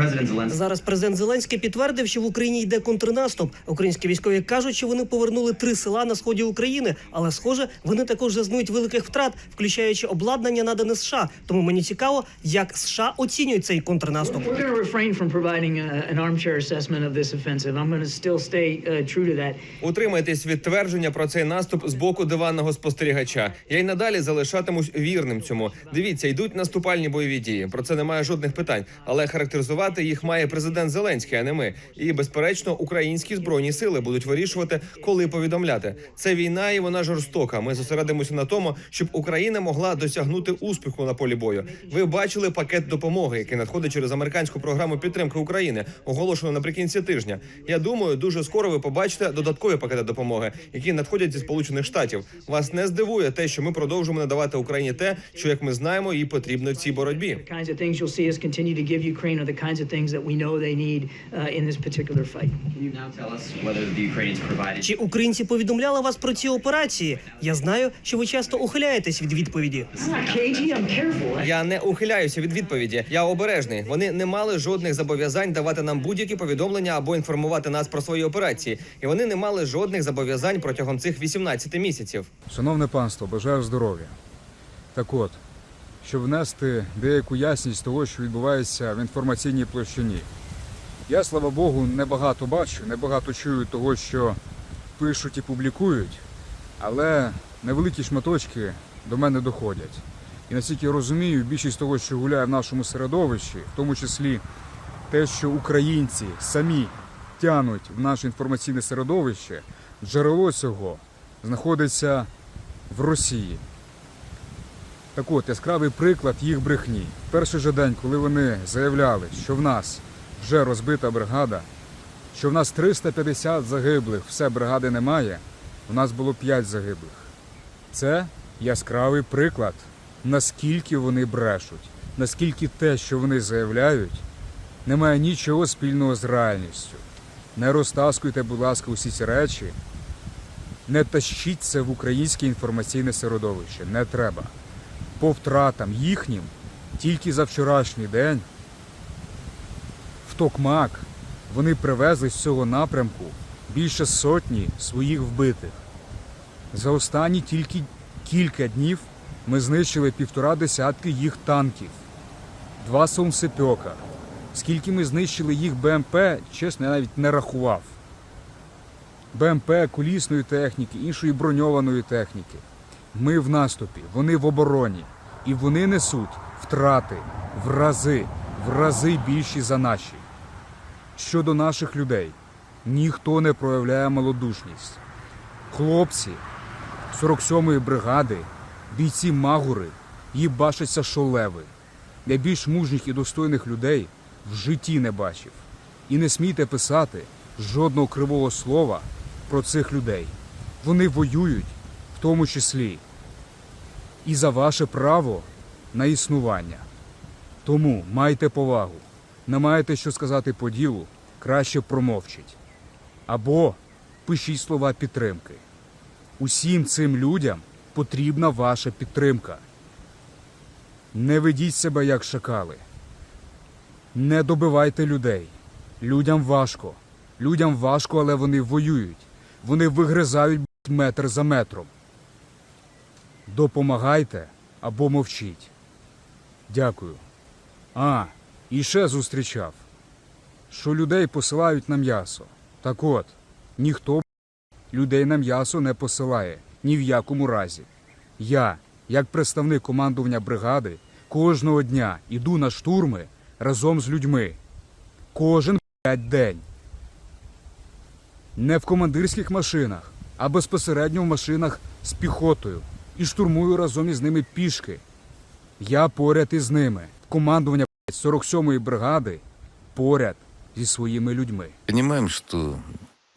Zelensky Зараз президент Зеленський підтвердив, що в Україні йде контрнаступ. Українські військові кажуть, що вони повернули три села на сході України, але схоже, вони також зазнують великих втрат, включаючи обладнання надане США. Тому мені цікаво, як США оцінюють цей контрнаступ. Uh, that. Утримайтесь від твердження про цей наступ з боку диванного спостерігача. Я й надалі залишатимусь вірним цьому. Дивіться, йдуть наступальні бойові дії. Про це немає жодних питань. Але характеризувати їх має президент Зеленський, а не ми. І безперечно, українські збройні сили будуть вирішувати, коли повідомляти. Це війна, і вона жорстока. Ми зосередимося на тому, щоб Україна могла досягнути успіху на полі бою. Ви бачили пакет допомоги, який надходить через американську програму підтримки України, оголошену наприкінці тижня. Я думаю, дуже скоро ви побачите додаткові пакети допомоги, які надходять зі сполучених штатів. Вас не здивує те, що ми продовжуємо надавати Україні те, що як ми знаємо, їй потрібно в цій боротьбі. Kinds of things that we know they need uh, in this particular fight. Can you now tell us whether the Ukrainians provided Чи українці повідомляли вас про ці операції? Я знаю, що ви часто ухиляєтесь від відповіді. I'm not cagey. I'm careful. Я не ухиляюся від відповіді. Я обережний. Вони не мали жодних зобов'язань давати нам будь-які повідомлення або інформувати нас про свої операції, і вони не мали жодних зобов'язань протягом цих 18 місяців. Шановне панство, бажаю здоров'я. Так от, щоб внести деяку ясність того, що відбувається в інформаційній площині. Я, слава Богу, небагато бачу, небагато чую того, що пишуть і публікують, але невеликі шматочки до мене доходять. І наскільки я розумію, більшість того, що гуляє в нашому середовищі, в тому числі те, що українці самі тянуть в наше інформаційне середовище, джерело цього знаходиться в Росії. Так от, яскравий приклад їх брехні. Перший же день, коли вони заявляли, що в нас вже розбита бригада, що в нас 350 загиблих, все бригади немає, у нас було 5 загиблих. Це яскравий приклад, наскільки вони брешуть, наскільки те, що вони заявляють, не має нічого спільного з реальністю. Не розтаскуйте, будь ласка, усі ці речі, не тащіть це в українське інформаційне середовище. Не треба. По втратам їхнім тільки за вчорашній день в Токмак вони привезли з цього напрямку більше сотні своїх вбитих. За останні тільки кілька днів ми знищили півтора десятки їх танків, два Сомсепьока. Скільки ми знищили їх БМП, чесно, я навіть не рахував. БМП, колісної техніки, іншої броньованої техніки. Ми в наступі, вони в обороні. І вони несуть втрати в рази, в рази більші за наші. Щодо наших людей, ніхто не проявляє малодушність. Хлопці 47-ї бригади, бійці Магури, їбашаться шолеви. Я більш мужніх і достойних людей в житті не бачив. І не смійте писати жодного кривого слова про цих людей. Вони воюють, тому числі, і за ваше право на існування. Тому майте повагу. Не маєте що сказати по ділу, краще промовчіть. Або пишіть слова підтримки. Усім цим людям потрібна ваша підтримка. Не ведіть себе як шакали. Не добивайте людей. Людям важко. Людям важко, але вони воюють. Вони вигризають метр за метром. Допомагайте або мовчіть. Дякую. А, і ще зустрічав, що людей посилають на м'ясо. Так от, ніхто людей на м'ясо не посилає ні в якому разі. Я, як представник командування бригади, кожного дня іду на штурми разом з людьми. Кожен блядь, день. Не в командирських машинах, а безпосередньо в машинах з піхотою. І штурмую разом із ними пішки. Я поряд із ними. Командування блядь, 47-ї бригади поряд зі своїми людьми. Понимаем, что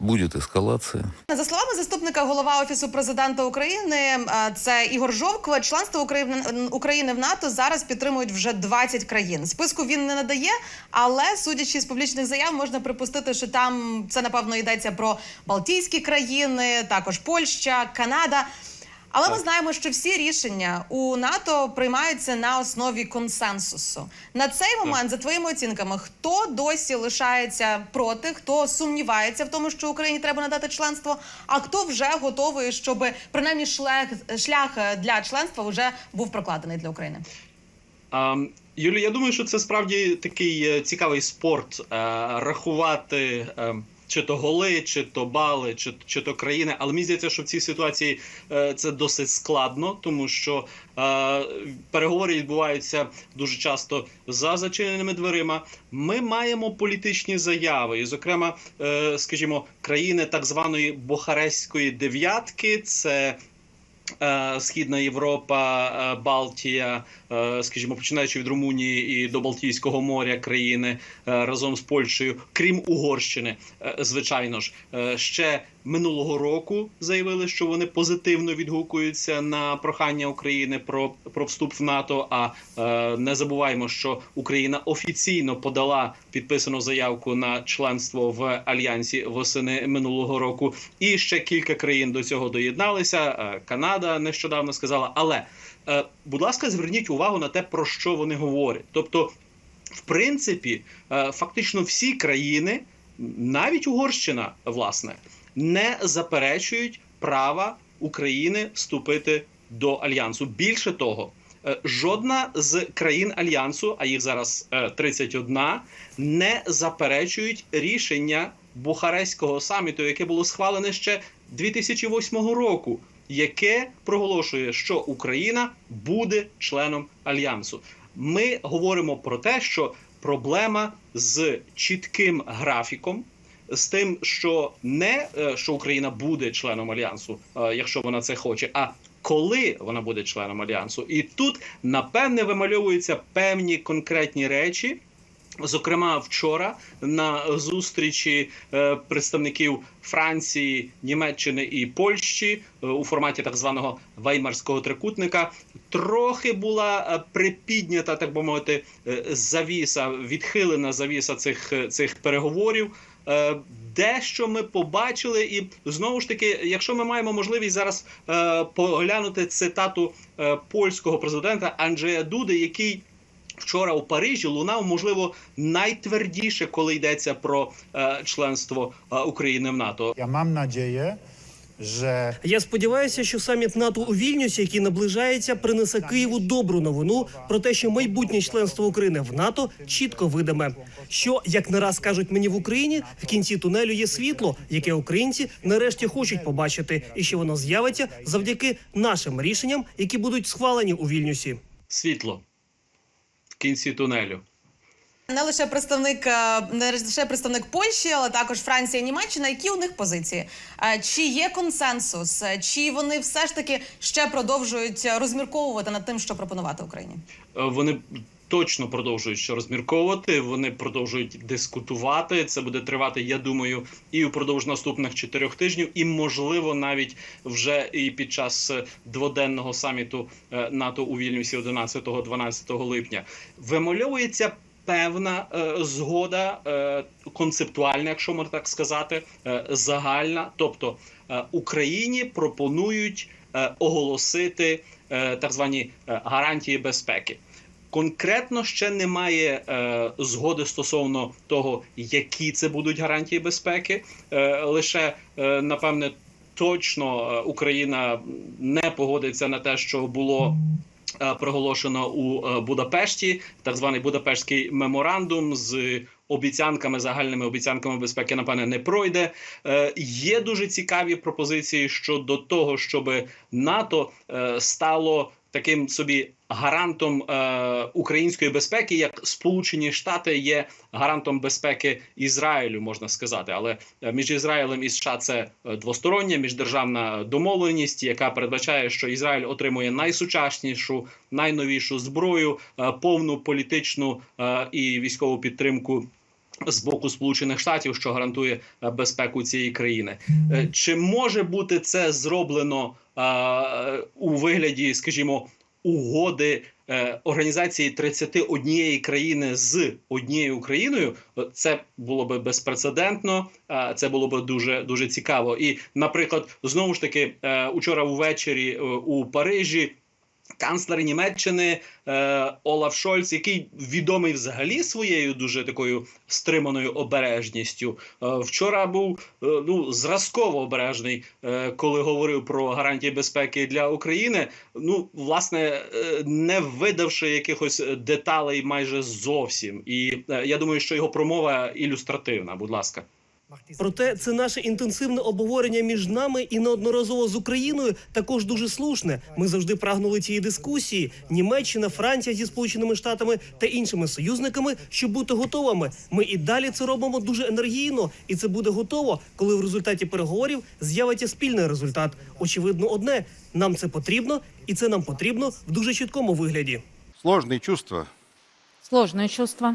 будет эскалация. За словами заступника голова офісу президента України, е, це Ігор Жовква, членство України України в НАТО зараз підтримують вже 20 країн. Списку він не надає, але судячи з публічних заяв, можна припустити, що там це напевно йдеться про Балтійські країни, також Польща, Канада. Але ми знаємо, що всі рішення у НАТО приймаються на основі консенсусу. На цей момент, за твоїми оцінками, хто досі лишається проти, хто сумнівається в тому, що Україні треба надати членство, а хто вже готовий, щоб принаймні шлях шлях для членства вже був прокладений для України. А, Юлі, я думаю, що це справді такий е, цікавий спорт е, рахувати. Чи то голи, чи то бали, чи, чи то країни. Але мені здається, що в цій ситуації е, це досить складно, тому що е, переговори відбуваються дуже часто за зачиненими дверима. Ми маємо політичні заяви, і, зокрема, е, скажімо, країни так званої Бухарестської дев'ятки. Це Східна Європа, Балтія, скажімо, починаючи від Румунії і до Балтійського моря країни е, разом з Польщею, крім Угорщини, е, звичайно ж, е, ще минулого року заявили, що вони позитивно відгукуються на прохання України про, про вступ в НАТО. А е, не забуваємо, що Україна офіційно подала підписану заявку на членство в альянсі восени минулого року. І ще кілька країн до цього доєдналися. Е, Канада нещодавно сказала. Але, е, будь ласка, зверніть увагу на те, про що вони говорять. Тобто, в принципі, е, фактично всі країни, навіть Угорщина, власне, не заперечують права України вступити до альянсу. Більше того, е, жодна з країн альянсу, а їх зараз е, 31, не заперечують рішення Бухарестського саміту, яке було схвалене ще 2008 року, яке проголошує, що Україна буде членом альянсу. Ми говоримо про те, що проблема з чітким графіком. З тим, що не е, що Україна буде членом альянсу, е, якщо вона це хоче, а коли вона буде членом альянсу, і тут напевне вимальовуються певні конкретні речі. Зокрема, вчора на зустрічі е, представників Франції, Німеччини і Польщі е, у форматі так званого Веймарського трикутника трохи була е, припіднята, так би мовити, завіса, відхилена завіса цих, цих переговорів. Дещо ми побачили, і знову ж таки, якщо ми маємо можливість зараз поглянути цитату польського президента Анджея Дуди, який вчора у Парижі лунав, можливо, найтвердіше, коли йдеться про е, членство е, України в НАТО. Mam nadzieję, że Я сподіваюся, що саміт НАТО у Вільнюсі, який наближається, принесе Києву добру новину про те, що майбутнє членство України в НАТО чітко видиме. Що як не раз кажуть мені в Україні, в кінці тунелю є світло, яке українці нарешті хочуть побачити, і що воно з'явиться завдяки нашим рішенням, які будуть схвалені у Вільнюсі. Світло кінці тунелю. Не лише представник, е, не лише представник Польщі, але також Франція, Німеччина. Які у них позиції? Е, Чи є консенсус? Е, Чи вони все ж таки ще продовжують розмірковувати над тим, що пропонувати Україні? Вони точно продовжують що розмірковувати. Вони продовжують дискутувати. Це буде тривати, я думаю, і упродовж наступних чотирьох тижнів, і можливо навіть вже і під час е, дводенного саміту е, НАТО у Вільнюсі 11-12 липня. Вимальовується. Певна е, згода е, концептуальна, якщо можна так сказати, е, загальна. Тобто е, Україні пропонують е, оголосити е, так звані е, гарантії безпеки. Конкретно ще немає е, згоди стосовно того, які це будуть гарантії безпеки. Е, лише е, напевне точно е, Україна не погодиться на те, що було. е, Проголошено у е, Будапешті так званий Будапештський меморандум з обіцянками, загальними обіцянками безпеки, напевне, не пройде. Є дуже цікаві пропозиції щодо того, щоб НАТО стало таким собі гарантом е, української безпеки, як Сполучені Штати є гарантом безпеки Ізраїлю, можна сказати. Але е, між Ізраїлем і США це е, двостороння міждержавна домовленість, яка передбачає, що Ізраїль отримує найсучаснішу, найновішу зброю, е, повну політичну е, і військову підтримку. З боку Сполучених Штатів, що гарантує е, безпеку цієї країни, Е, чи може бути це зроблено е, у вигляді, скажімо, угоди е, організації 31 країни з однією Україною, е, це було би безпрецедентно. е, Це було би дуже дуже цікаво. І, наприклад, знову ж таки, е, учора ввечері е, у Парижі. Канцлер Німеччини е, Олаф Шольц, який відомий взагалі своєю дуже такою стриманою обережністю, е, вчора був е, ну зразково обережний, е, коли говорив про гарантії безпеки для України. Ну, власне, е, не видавши якихось деталей майже зовсім. І е, я думаю, що його промова ілюстративна. Будь ласка. Проте це наше інтенсивне обговорення між нами і неодноразово з Україною також дуже слушне. Ми завжди прагнули цієї дискусії. Німеччина, Франція зі сполученими штатами та іншими союзниками, щоб бути готовими. Ми і далі це робимо дуже енергійно, і це буде готово, коли в результаті переговорів з'явиться спільний результат. Очевидно, одне нам це потрібно, і це нам потрібно в дуже чіткому вигляді. Сложные чувства. Сложное чувство.